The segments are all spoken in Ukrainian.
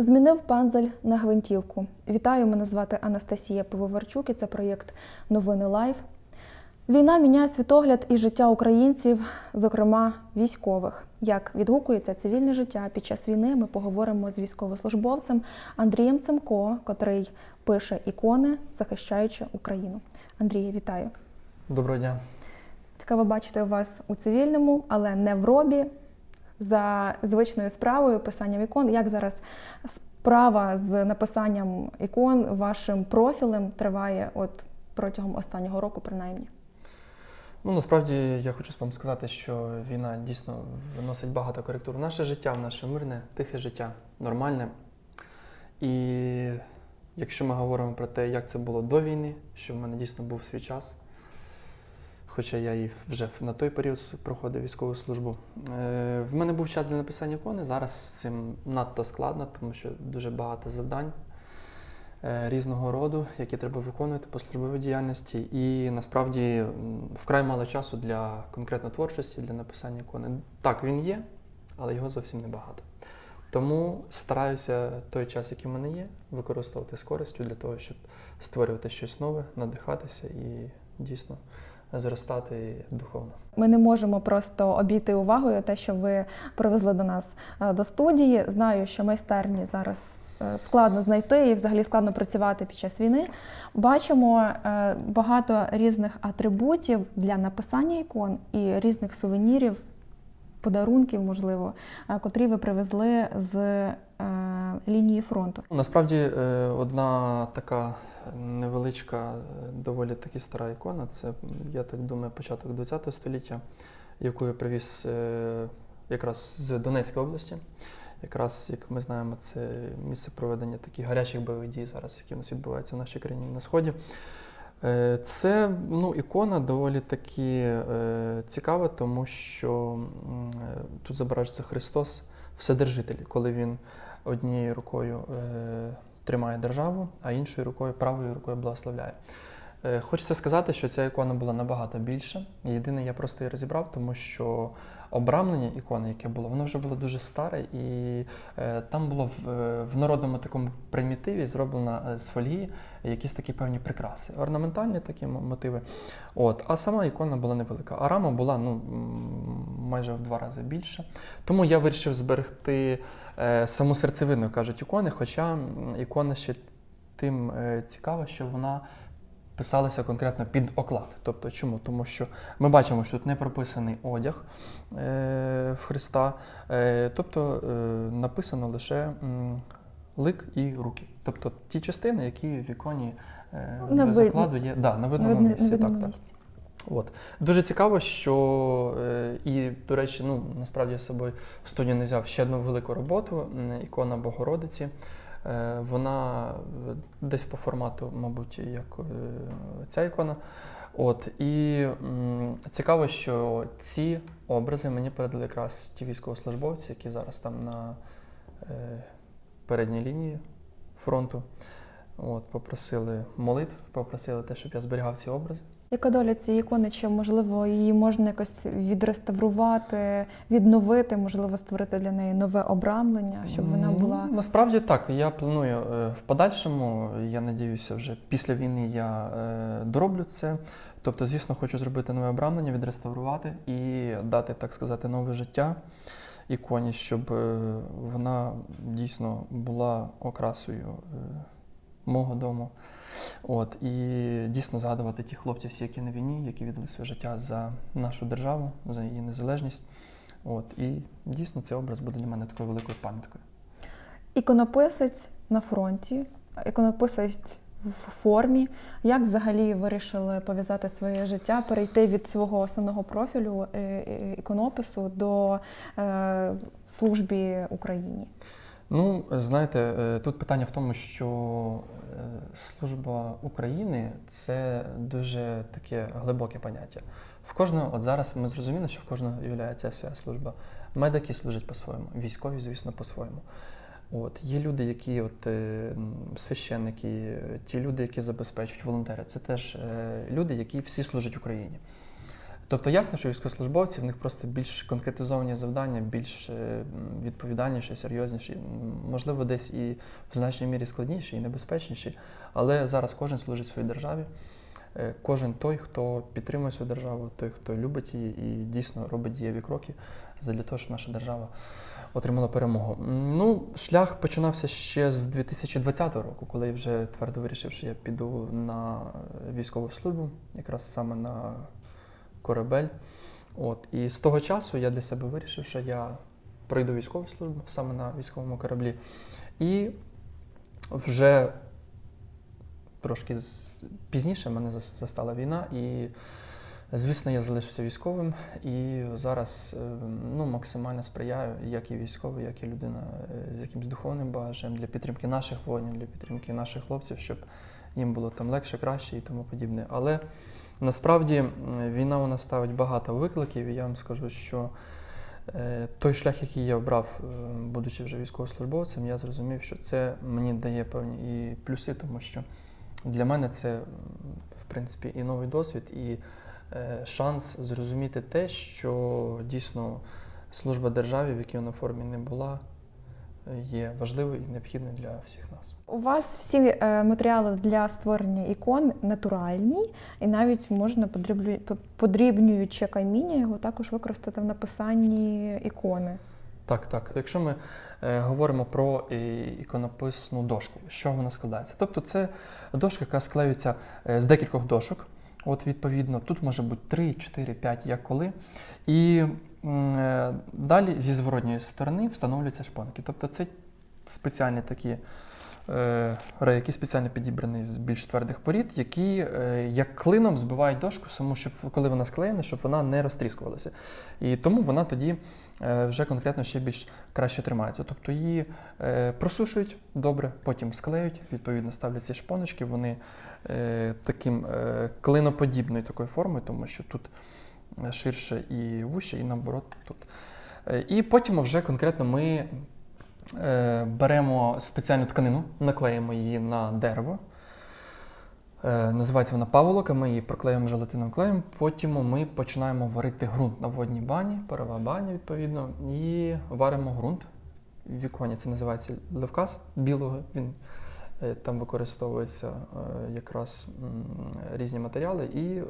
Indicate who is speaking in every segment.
Speaker 1: Змінив панзель на гвинтівку. Вітаю, мене звати Анастасія Пивоварчук і це проєкт Новини Лайф. Війна міняє світогляд і життя українців, зокрема військових. Як відгукується цивільне життя під час війни, ми поговоримо з військовослужбовцем Андрієм Цимко, котрий пише ікони, захищаючи Україну. Андрій, вітаю!
Speaker 2: Доброго дня.
Speaker 1: Цікаво бачити вас у цивільному, але не в робі за звичною справою писанням ікон. Як зараз справа з написанням ікон вашим профілем триває от протягом останнього року, принаймні?
Speaker 2: Ну насправді я хочу вам сказати, що війна дійсно виносить багато коректур в наше життя, в наше мирне, тихе життя, нормальне. І якщо ми говоримо про те, як це було до війни, що в мене дійсно був свій час, хоча я і вже на той період проходив військову службу. е, В мене був час для написання ікони. Зараз цим надто складно, тому що дуже багато завдань е, різного роду, які треба виконувати по службовій діяльності. І насправді вкрай мало часу для конкретно творчості, для написання ікони. Так, він є, але його зовсім небагато. Тому стараюся той час, який в мене є, використовувати з користю для того, щоб створювати щось нове, надихатися і дійсно зростати духовно.
Speaker 1: Ми не можемо просто обійти увагою те, що ви привезли до нас е, до студії. Знаю, що майстерні зараз е, складно знайти і взагалі складно працювати під час війни. Бачимо е, багато різних атрибутів для написання ікон і різних сувенірів, подарунків, можливо, котрі ви привезли з лінії фронту.
Speaker 2: Насправді е, одна така невеличка, е, доволі таки стара ікона. Це, я так думаю, початок ХХ століття, яку я привіз е, якраз з Донецької області. Якраз, як ми знаємо, це місце проведення таких гарячих бойових дій зараз, які у нас відбуваються в нашій країні на сході. Е, Це ну, ікона доволі таки е, цікава, тому що е, тут зображується Христос Вседержитель, коли він однією рукою е, тримає державу, а іншою рукою, правою рукою благословляє. Е, Хочеться сказати, що ця ікона була набагато більша. Єдине, я просто її розібрав, тому що обрамлення ікони, яке було, воно вже було дуже старе, і е, там було в, е, в народному такому примітиві зроблено з фольги якісь такі певні прикраси, орнаментальні такі мотиви. От, а сама ікона була невелика. А рама була ну, майже в два рази більша. Тому я вирішив зберегти саму серцевину, кажуть, ікони, хоча ікона ще тим цікава, що вона писалася конкретно під оклад. Тобто чому? Тому що ми бачимо, що тут не прописаний одяг е, в Христа, е, тобто е, написано лише лик і руки. Тобто ті частини, які в іконі
Speaker 1: На
Speaker 2: без окладу є да, на видному
Speaker 1: Видно-
Speaker 2: місці.
Speaker 1: видному
Speaker 2: Так, так. От. Дуже цікаво, що і, до речі, ну, насправді я з собою в студію не взяв ще одну велику роботу ікона Богородиці. Е, Вона е, десь по формату, мабуть, як е, ця ікона. От. І м, цікаво, що ці образи мені передали якраз ті військовослужбовці, які зараз там на е, передній лінії фронту. От, попросили молитв, попросили те, щоб я зберігав ці образи.
Speaker 1: Яка доля цієї ікони? Чи можливо її можна якось відреставрувати, відновити, можливо, створити для неї нове обрамлення, щоб вона була
Speaker 2: насправді так. Я планую е, в подальшому. Я надіюся, вже після війни я е, дороблю це. Тобто, звісно, хочу зробити нове обрамлення, відреставрувати і дати, так сказати, нове життя іконі, щоб е, вона дійсно була окрасою мого дому. От, і дійсно згадувати ті хлопці, всі, які на війні, які віддали своє життя за нашу державу, за її незалежність. От, і дійсно цей образ буде для мене такою великою пам'яткою.
Speaker 1: іконописець на фронті, іконописець в формі. Як взагалі вирішили пов'язати своє життя, перейти від свого основного профілю е, е, іконопису до е, службі Україні?
Speaker 2: Ну, знаєте, е, тут питання в тому, що е, служба України це дуже таке глибоке поняття. В кожного, от зараз ми зрозуміли, що в кожного ця своя служба. Медики служать по-своєму, військові, звісно, по-своєму. От є люди, які от е, священники, ті люди, які забезпечують волонтери, це теж люди, які всі служать Україні. Тобто ясно, що військовослужбовці в них просто більш конкретизовані завдання, більш е, відповідальніші, серйозніші, можливо, десь і в значній мірі складніші і небезпечніші. Але зараз кожен служить своїй державі. Е, Кожен той, хто підтримує свою державу, той, хто любить її і дійсно робить дієві кроки для того, щоб наша держава отримала перемогу. Ну, шлях починався ще з 2020 року, коли я вже твердо вирішив, що я піду на військову службу, якраз саме на корабель. От. І з того часу я для себе вирішив, що я пройду військову службу саме на військовому кораблі. І вже трошки пізніше мене застала війна, і, звісно, я залишився військовим і зараз е, ну, максимально сприяю, як і військовий, як і людина е, з якимось духовним багажем для підтримки наших воїнів, для підтримки наших хлопців, щоб їм було там легше, краще і тому подібне. Але насправді війна вона ставить багато викликів, і я вам скажу, що е, той шлях, який я обрав, е, будучи вже військовослужбовцем, я зрозумів, що це мені дає певні і плюси, тому що для мене це, в принципі, і новий досвід, і е, шанс зрозуміти те, що дійсно служба державі, в якій вона формі не була, є важливою і необхідною для всіх нас.
Speaker 1: У вас всі е, матеріали для створення ікон натуральні, і навіть можна подрібнюючи каміння, його також використати в написанні ікони.
Speaker 2: Так, так. Якщо ми е, говоримо про е, іконописну дошку, чого вона складається? Тобто це дошка, яка склеюється з декількох дошок. От, відповідно, тут може бути 3, 4, 5, як коли. І далі зі зворотньої сторони встановлюються шпонки. Тобто це спеціальні такі е, реї, спеціально підібрані з більш твердих порід, які е, як клином збивають дошку, саму, щоб коли вона склеєна, щоб вона не розтріскувалася. І тому вона тоді е, вже конкретно ще більш краще тримається. Тобто її е, просушують добре, потім склеють, відповідно ставлять ці шпоночки, вони е, таким е, клиноподібною такою формою, тому що тут е, ширше і вуще, і наоборот тут. Е, І потім вже конкретно ми е, беремо спеціальну тканину, наклеїмо її на дерево. Е, Називається вона паволока, ми її проклеїмо желатиновим клеєм. Потім ми починаємо варити ґрунт на водній бані, парова баня, відповідно, і варимо ґрунт. Віконі це називається левкас білого. Він там використовуються е, якраз різні матеріали, і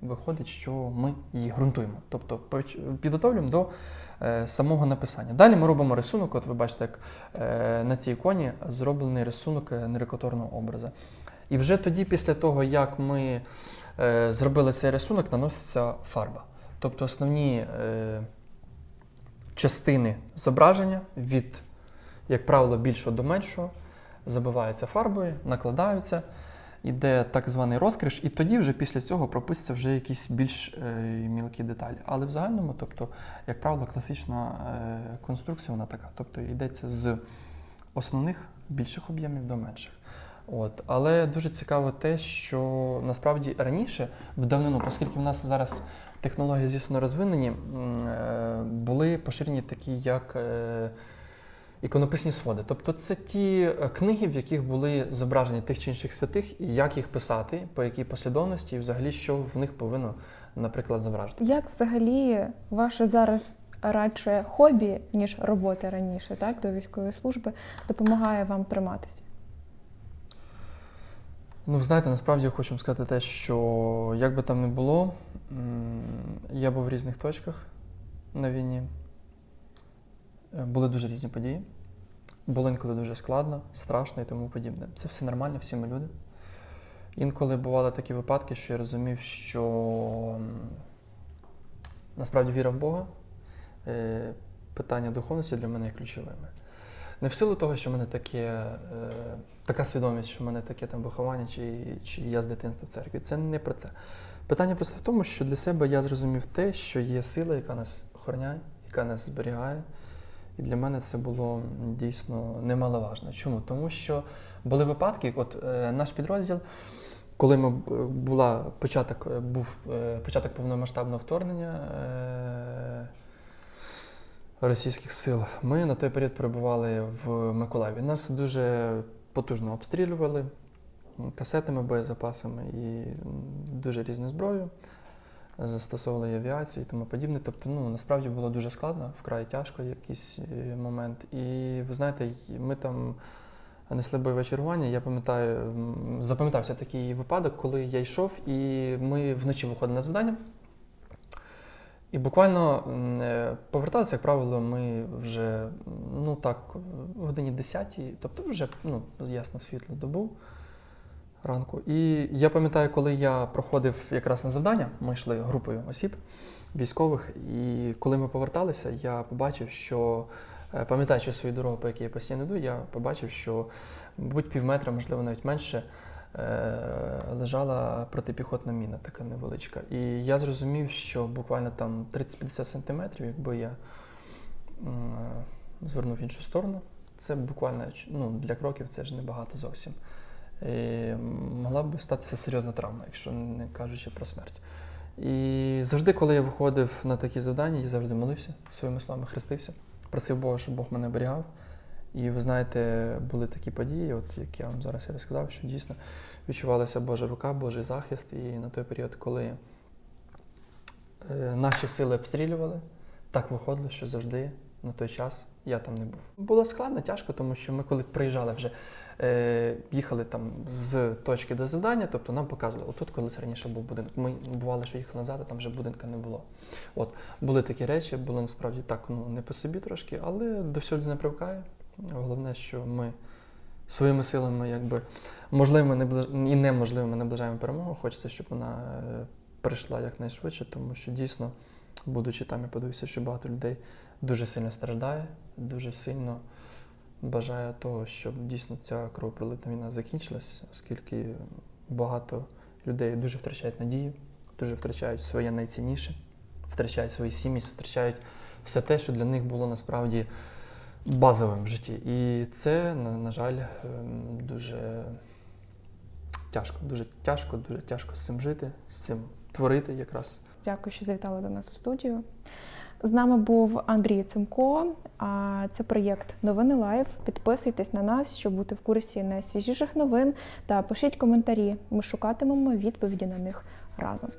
Speaker 2: виходить, що ми її ґрунтуємо. Тобто підготовлюємо до е, самого написання. Далі ми робимо рисунок. От ви бачите, як е, на цій іконі зроблений рисунок е, нерекоторного образа. І вже тоді, після того, як ми е, зробили цей рисунок, наноситься фарба. Тобто основні е, частини зображення від, як правило, більшого до меншого забиваються фарбою, накладаються, іде так званий розкриш, і тоді вже після цього прописуються вже якісь більш е, мілкі деталі. Але в загальному, тобто, як правило, класична е, конструкція вона така. Тобто йдеться з основних більших об'ємів до менших. От. Але дуже цікаво те, що насправді раніше, в давнину, оскільки в нас зараз технології, звісно, розвинені, е, були поширені такі, як е, іконописні своди. Тобто це ті е, книги, в яких були зображені тих чи інших святих, і як їх писати, по якій послідовності, і взагалі, що в них повинно, наприклад, зображити.
Speaker 1: Як взагалі ваше зараз радше хобі, ніж робота раніше, так, до військової служби, допомагає вам триматися?
Speaker 2: Ну, ви знаєте, насправді я хочу вам сказати те, що як би там не було, я був в різних точках на війні. Е, Були дуже різні події. Було інколи дуже складно, страшно і тому подібне. Це все нормально, всі ми люди. Інколи бували такі випадки, що я розумів, що насправді віра в Бога, е, питання духовності для мене є ключовими. Не в силу того, що в мене таке, е, така свідомість, що в мене таке там виховання, чи, чи я з дитинства в церкві. Це не про це. Питання просто в тому, що для себе я зрозумів те, що є сила, яка нас охороняє, яка нас зберігає. І для мене це було дійсно немаловажно. Чому? Тому що були випадки, от е, наш підрозділ, коли ми була початок, е, був е, початок повномасштабного вторгнення. Е, російських сил. Ми на той період перебували в Миколаєві. Нас дуже потужно обстрілювали касетами, боєзапасами і дуже різною зброєю. Застосовували авіацію і тому подібне. Тобто, ну насправді було дуже складно, вкрай тяжко якийсь е, момент. І ви знаєте, ми там несли бойове чергування. Я пам'ятаю, запам'ятався такий випадок, коли я йшов, і ми вночі виходили на завдання. І буквально е, поверталися, як правило, ми вже ну так, в годині 10, тобто вже ну, ясно в світлу добу ранку. І я пам'ятаю, коли я проходив якраз на завдання, ми йшли групою осіб військових, і коли ми поверталися, я побачив, що е, пам'ятаючи свою дорогу, по якій я постійно йду, я побачив, що, мабуть, пів метра, можливо, навіть менше. е, Лежала протипіхотна міна, така невеличка. І я зрозумів, що буквально там 30-50 сантиметрів, якби я е, звернув в іншу сторону, це буквально ну, для кроків це ж небагато зовсім. І могла б статися серйозна травма, якщо не кажучи про смерть. І завжди, коли я виходив на такі завдання, я завжди молився своїми словами, хрестився, просив Бога, щоб Бог мене оберігав. І ви знаєте, були такі події, от як я вам зараз і розказав, що дійсно відчувалася Божа рука, Божий захист. І на той період, коли е, наші сили обстрілювали, так виходило, що завжди на той час я там не був. Було складно, тяжко, тому що ми, коли приїжджали вже, е, їхали там з точки до завдання, тобто нам показували, отут колись раніше був будинок. Ми бувало, що їхали назад, а там вже будинка не було. От були такі речі, було насправді так, ну не по собі трошки, але до всього людина привикає. Головне, що ми своїми силами, якби можливими і неможливими наближаємо перемогу. Хочеться, щоб вона е, прийшла якнайшвидше, тому що дійсно, будучи там, я подивився, що багато людей дуже сильно страждає, дуже сильно бажає того, щоб дійсно ця кровопролитна війна закінчилась, оскільки багато людей дуже втрачають надію, дуже втрачають своє найцінніше, втрачають свої сім'ї, втрачають все те, що для них було насправді базовим в житті. І це, на, на жаль, ем, дуже тяжко, дуже тяжко, дуже тяжко з цим жити, з цим творити якраз.
Speaker 1: Дякую, що завітали до нас в студію. З нами був Андрій Цимко. А це проєкт Новини Лайв. Підписуйтесь на нас, щоб бути в курсі найсвіжіших новин та пишіть коментарі. Ми шукатимемо відповіді на них разом.